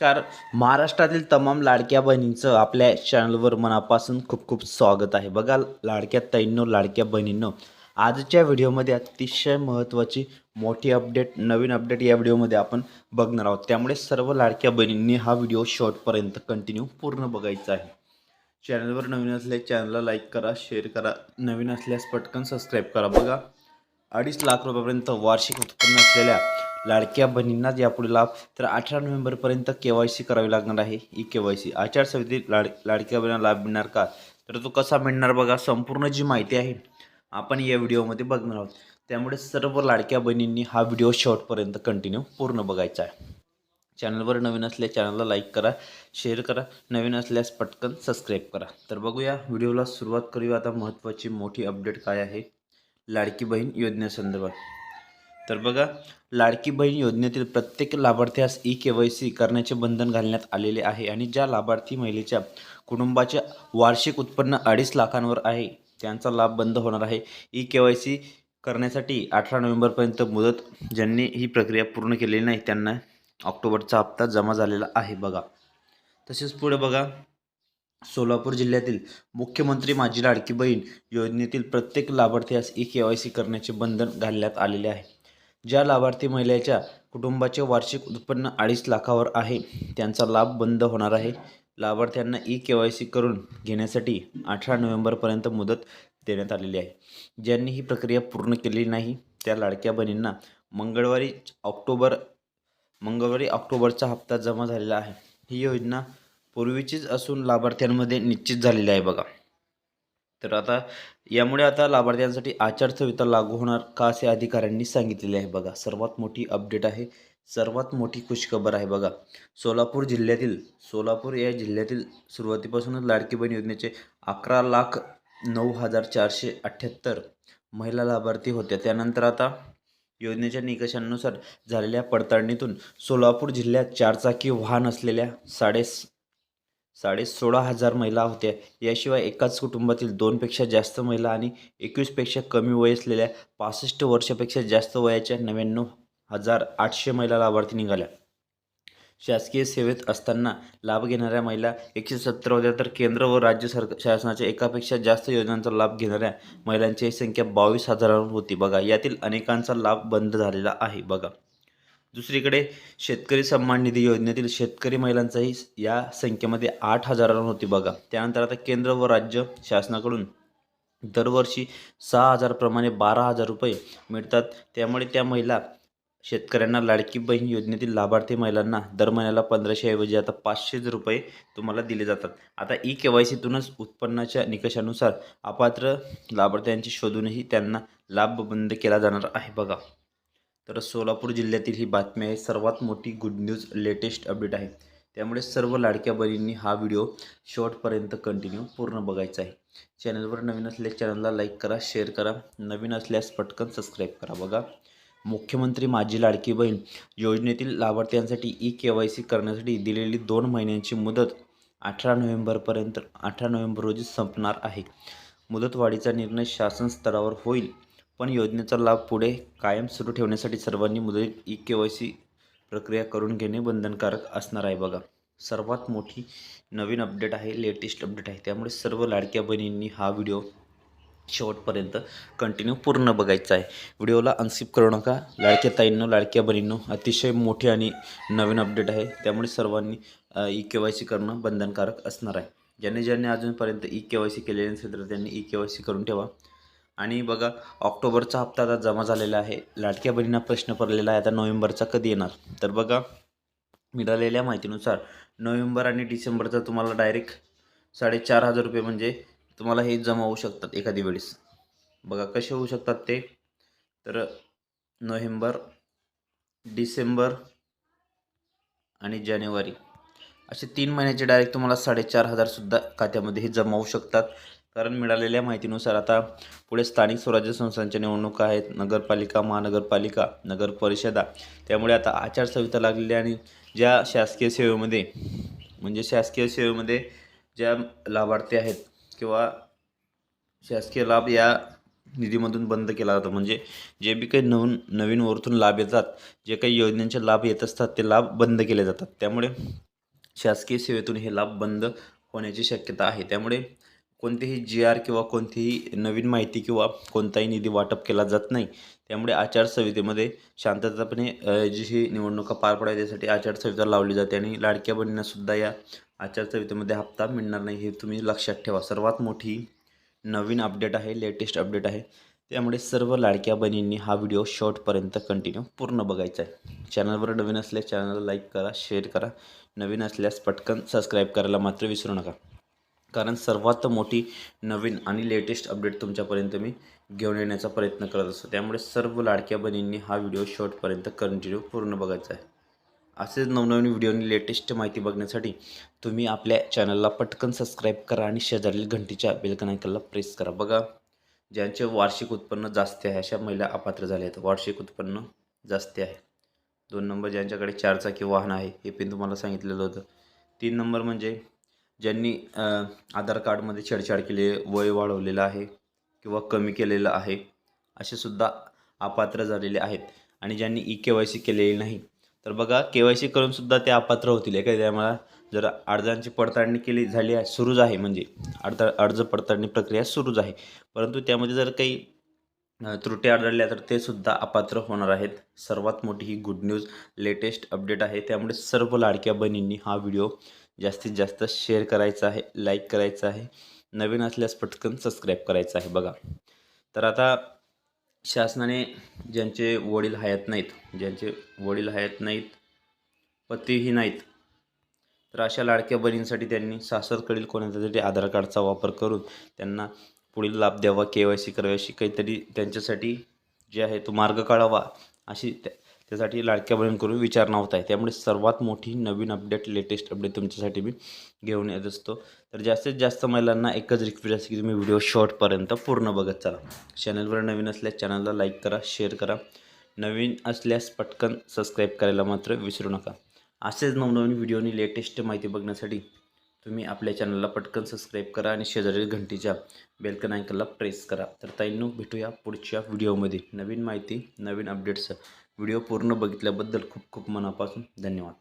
नमस्कार. महाराष्ट्रातील तमाम लाडक्या बहिणींचं आपल्या चॅनलवर मनापासून खूप खूप स्वागत आहे. बघा लाडक्या तैनो लाडक्या बहिणींनो आजच्या व्हिडिओमध्ये अतिशय महत्त्वाची मोठी अपडेट नवीन अपडेट या व्हिडिओमध्ये आपण बघणार आहोत. त्यामुळे सर्व लाडक्या बहिणींनी हा व्हिडिओ शॉर्टपर्यंत कंटिन्यू पूर्ण बघायचा आहे. चॅनलवर नवीन असल्यास चॅनलला लाईक करा शेअर करा. नवीन असल्यास पटकन सबस्क्राईब करा. बघा अडीच लाख रुपयापर्यंत वार्षिक उत्पन्न असलेल्या लाडक्या बहिणींनाच यापुढे लाभ तर अठरा नोव्हेंबरपर्यंत के वाय सी करावी लागणार आहे ई के वाय सी. आचारसंहितेत लाड लाडक्या बहिणींना लाभ मिळणार का? तर तो कसा मिळणार बघा संपूर्ण जी माहिती आहे आपण या व्हिडिओमध्ये बघणार आहोत. त्यामुळे सर्व लाडक्या बहिणींनी हा व्हिडिओ शॉर्टपर्यंत कंटिन्यू पूर्ण बघायचा आहे. चॅनलवर नवीन असल्या चॅनलला लाईक करा शेअर करा नवीन असल्यास पटकन सबस्क्राईब करा. तर बघूया व्हिडिओला सुरुवात करूया. आता महत्त्वाची मोठी अपडेट काय आहे? लाडकी बहीण योजनेसंदर्भात. तर बघा लाडकी बहीण योजनेतील प्रत्येक लाभार्थ्यास ई के वाय सी करण्याचे बंधन घालण्यात आलेले आहे आणि ज्या लाभार्थी महिलेच्या कुटुंबाचे वार्षिक उत्पन्न अडीच लाखांवर आहे त्यांचा लाभ बंद होणार आहे. ई के वाय सी करण्यासाठी अठरा नोव्हेंबरपर्यंत मुदत ज्यांनी ही प्रक्रिया पूर्ण केलेली नाही त्यांना ऑक्टोबरचा हप्ता जमा झालेला आहे बघा. तसेच पुढे बघा सोलापूर जिल्ह्यातील मुख्यमंत्री माझी लाडकी बहीण योजनेतील प्रत्येक लाभार्थ्यास ई के वाय सी करण्याचे बंधन घालण्यात आलेले आहे. ज्या लाभार्थी महिलेच्या कुटुंबाचे वार्षिक उत्पन्न अडीच लाखावर आहे त्यांचा लाभ बंद होणार आहे. लाभार्थ्यांना ई के वाय सी करून घेण्यासाठी अठरा नोव्हेंबरपर्यंत मुदत देण्यात आलेली आहे. ज्यांनी ही प्रक्रिया पूर्ण केली नाही त्या लाडक्या बहिणींना मंगळवारी ऑक्टोबर मंगळवारी ऑक्टोबरचा हप्ता जमा झालेला आहे. ही योजना पूर्वीचीच असून लाभार्थ्यांमध्ये निश्चित झालेली आहे बघा. तर आता यामुळे आता लाभार्थ्यांसाठी आचारसंहिता लागू होणार का असे अधिकाऱ्यांनी सांगितलेले आहे बघा. सर्वात मोठी अपडेट आहे सर्वात मोठी खुशखबर आहे बघा. सोलापूर जिल्ह्यातील सोलापूर या जिल्ह्यातील सुरुवातीपासूनच लाडकी बहीण योजनेचे अकरा लाख नऊ हजार चारशे अठ्ठ्याहत्तर महिला लाभार्थी होत्या. त्यानंतर आता योजनेच्या निकषांनुसार झालेल्या पडताळणीतून सोलापूर जिल्ह्यात चारचाकी वाहन असलेल्या साडे साडे सोळा हजार महिला होत्या. याशिवाय एकाच कुटुंबातील दोनपेक्षा जास्त महिला आणि एकवीसपेक्षा कमी वय असलेल्या पासष्ट वर्षापेक्षा जास्त वयाच्या नव्याण्णव हजार आठशे महिला लाभार्थी निघाल्या. शासकीय सेवेत असताना लाभ घेणाऱ्या महिला एकशे सत्तर होत्या तर केंद्र व राज्य सरकार शासनाच्या एकापेक्षा जास्त योजनांचा लाभ घेणाऱ्या महिलांची संख्या बावीस हजारांवर होती. बघा यातील अनेकांचा लाभ बंद झालेला आहे. बघा दुसरीकडे शेतकरी सन्मान निधी योजनेतील शेतकरी महिलांचाही या संख्येमध्ये आठ हजारांवर होती बघा. त्यानंतर आता केंद्र व राज्य शासनाकडून दरवर्षी सहा हजारप्रमाणे बारा हजार रुपये मिळतात. त्यामुळे त्या महिला शेतकऱ्यांना लाडकी बहीण योजनेतील लाभार्थी महिलांना दर महिन्याला पंधराशे ऐवजी आता पाचशेच रुपये तुम्हाला दिले जातात. आता ई के वाय सीतूनच उत्पन्नाच्या निकषानुसार अपात्र लाभार्थ्यांची शोधूनही त्यांना लाभ बंद केला जाणार आहे बघा. तर सोलापूर जिल्ह्यातील ही बातमी आहे. सर्वात मोठी गुड न्यूज लेटेस्ट अपडेट आहे. त्यामुळे सर्व लाडक्या बहिणींनी हा व्हिडिओ शेवटपर्यंत कंटिन्यू पूर्ण बघायचा आहे. चॅनलवर नवीन असल्यास चॅनलला लाईक करा शेअर करा. नवीन असल्यास पटकन सबस्क्राईब करा बघा. मुख्यमंत्री माझी लाडकी बहीण योजनेतील लाभार्थ्यांसाठी ई के वाय सी करण्यासाठी दिलेली दोन महिन्यांची मुदत अठरा नोव्हेंबरपर्यंत अठरा नोव्हेंबर रोजी संपणार आहे. मुदतवाढीचा निर्णय शासन स्तरावर होईल. पण योजनेचा लाभ पुढे कायम सुरू ठेवण्यासाठी सर्वांनी मुदतीत ई के वाय सी प्रक्रिया करून घेणे बंधनकारक असणार आहे बघा. सर्वात मोठी नवीन अपडेट आहे लेटेस्ट अपडेट आहे. त्यामुळे सर्व लाडक्या बहिणींनी हा व्हिडिओ शेवटपर्यंत कंटिन्यू पूर्ण बघायचा आहे. व्हिडिओला अनस्किप करू नका. लाडक्या ताईंनो लाडक्या बहिणींनो अतिशय मोठी आणि नवीन अपडेट आहे. त्यामुळे सर्वांनी ई के वाय सी करणं बंधनकारक असणार आहे. ज्यांनी ज्यांनी अजूनपर्यंत ई के वाय सी केलेली नसेल तर त्यांनी ई के वाय सी करून ठेवा. आणि बघा ऑक्टोबरचा हप्ता आता जमा झालेला आहे. लाडक्या बहिणींना प्रश्न पडलेला आहे आता नोव्हेंबरचा कधी येणार? तर बघा मिळालेल्या माहितीनुसार नोव्हेंबर आणि डिसेंबरचा तुम्हाला डायरेक्ट साडेचार हजार रुपये म्हणजे तुम्हाला हे जमा होऊ शकतात एखादी वेळेस. बघा कसे होऊ शकतात ते? तर नोव्हेंबर डिसेंबर आणि जानेवारी. असे तीन महिन्याचे डायरेक्ट तुम्हाला साडेचार हजारसुद्धा खात्यामध्ये हे जमा होऊ शकतात. कारण मिळालेल्या माहितीनुसार आता पुढे स्थानिक स्वराज्य संस्थांच्या निवडणुका आहेत नगरपालिका महानगरपालिका नगर परिषदा. त्यामुळे आता आचारसंहिता लागलेली आणि ज्या शासकीय सेवेमध्ये म्हणजे शासकीय सेवेमध्ये ज्या लाभार्थी आहेत किंवा शासकीय लाभ या निधीमधून बंद केला जातो. म्हणजे जे बी काही नवीन नवीन वरतून लाभ येतात जे काही योजनांचे लाभ येत असतात ते लाभ बंद केले जातात. त्यामुळे शासकीय सेवेतून हे लाभ बंद होण्याची शक्यता आहे. त्यामुळे कोणतेही जी आर किंवा कोणतीही नवीन माहिती किंवा कोणताही निधी वाटप केला जात नाही. त्यामुळे आचारसंहितेमध्ये शांततापणे जी ही निवडणुका पार पडावी त्यासाठी आचारसंहिता लावली जाते आणि लाडक्या बहिणींनासुद्धा या आचारसंहितेमध्ये हप्ता मिळणार नाही हे तुम्ही लक्षात ठेवा. सर्वात मोठी नवीन अपडेट आहे लेटेस्ट अपडेट आहे. त्यामुळे सर्व लाडक्या बहिणींनी हा व्हिडिओ शॉर्टपर्यंत कंटिन्यू पूर्ण बघायचा आहे. चॅनलवर नवीन असल्यास चॅनलला लाईक करा शेअर करा. नवीन असल्यास पटकन सबस्क्राईब करायला मात्र विसरू नका. कारण सर्वात मोठी नवीन आणि लेटेस्ट अपडेट तुमच्यापर्यंत मी घेऊन येण्याचा प्रयत्न करत असतो. त्यामुळे सर्व लाडक्या बहिणींनी हा व्हिडिओ शॉर्टपर्यंत कंटिन्यू पूर्ण बघायचा आहे. असेच नवनवीन व्हिडिओनी लेटेस्ट माहिती बघण्यासाठी तुम्ही आपल्या चॅनलला पटकन सबस्क्राईब करा आणि शेजारील घंटीच्या बेलकन आयकनला प्रेस करा. बघा ज्यांचे वार्षिक उत्पन्न जास्त आहे अशा महिला अपात्र झाल्या आहेत. वार्षिक उत्पन्न जास्त आहे. दोन नंबर ज्यांच्याकडे चारचाकी वाहन आहे हे पण तुम्हाला सांगितलेलं होतं. तीन नंबर म्हणजे ज्यांनी आधार कार्डमध्ये छेडछाड केली वय वाढवलेलं आहे किंवा कमी केलेलं आहे असे सुद्धा अपात्र झालेले आहेत. आणि ज्यांनी ई के वाय सी केलेली नाही तर बघा के वाय सी करूनसुद्धा ते अपात्र होतील. एखाद्या त्यामुळे जर अर्जांची पडताळणी केली झाली आहे सुरूच आहे म्हणजे अर्ज अर्ज पडताळणी प्रक्रिया सुरूच आहे. परंतु त्यामध्ये जर काही त्रुटी आढळल्या तर ते सुद्धा अपात्र होणार आहेत. सर्वात मोठी ही गुड न्यूज लेटेस्ट अपडेट आहे. त्यामुळे सर्व लाडक्या बहिणींनी हा व्हिडिओ जास्तीत जास्त शेअर करायचं आहे लाईक करायचं आहे. नवीन असल्यास पटकन सबस्क्राईब करायचं आहे बघा. तर आता शासनाने ज्यांचे वडील हयात नाहीत ज्यांचे वडील हयात नाहीत पतीही नाहीत तर अशा लाडक्या बहिणींसाठी त्यांनी सासरकडील कोणाच्या तरी आधार कार्डचा वापर करून त्यांना पुढील लाभ द्यावा के वाय सी करावी अशी काहीतरी त्यांच्यासाठी जे आहे तो मार्ग काढावा अशी त्या त्यासाठी लाडक्या बहिणींकडून विचारणा होत आहे त्यामुळे सर्वात मोठी नवीन अपडेट लेटेस्ट अपडेट तुमच्यासाठी मी घेऊन येत असतो. तर जास्तीत जास्त महिलांना एकच रिक्वेस्ट असते की तुम्ही व्हिडिओ शॉर्टपर्यंत पूर्ण बघत चला. चॅनलवर नवीन असल्यास चॅनलला लाईक करा शेअर करा. नवीन असल्यास पटकन सबस्क्राईब करायला मात्र विसरू नका. असेच नवनवीन व्हिडिओनी लेटेस्ट माहिती बघण्यासाठी तुम्ही आपल्या चॅनलला पटकन सबस्क्राईब करा आणि शेजारील घंटीच्या बेलकन आयकनला प्रेस करा. तर ताईंनो भेटूया पुढच्या व्हिडिओमध्ये नवीन माहिती नवीन अपडेट्स व्हिडिओ पूर्ण बघितल्याबद्दल खूप खूप मनापासून धन्यवाद.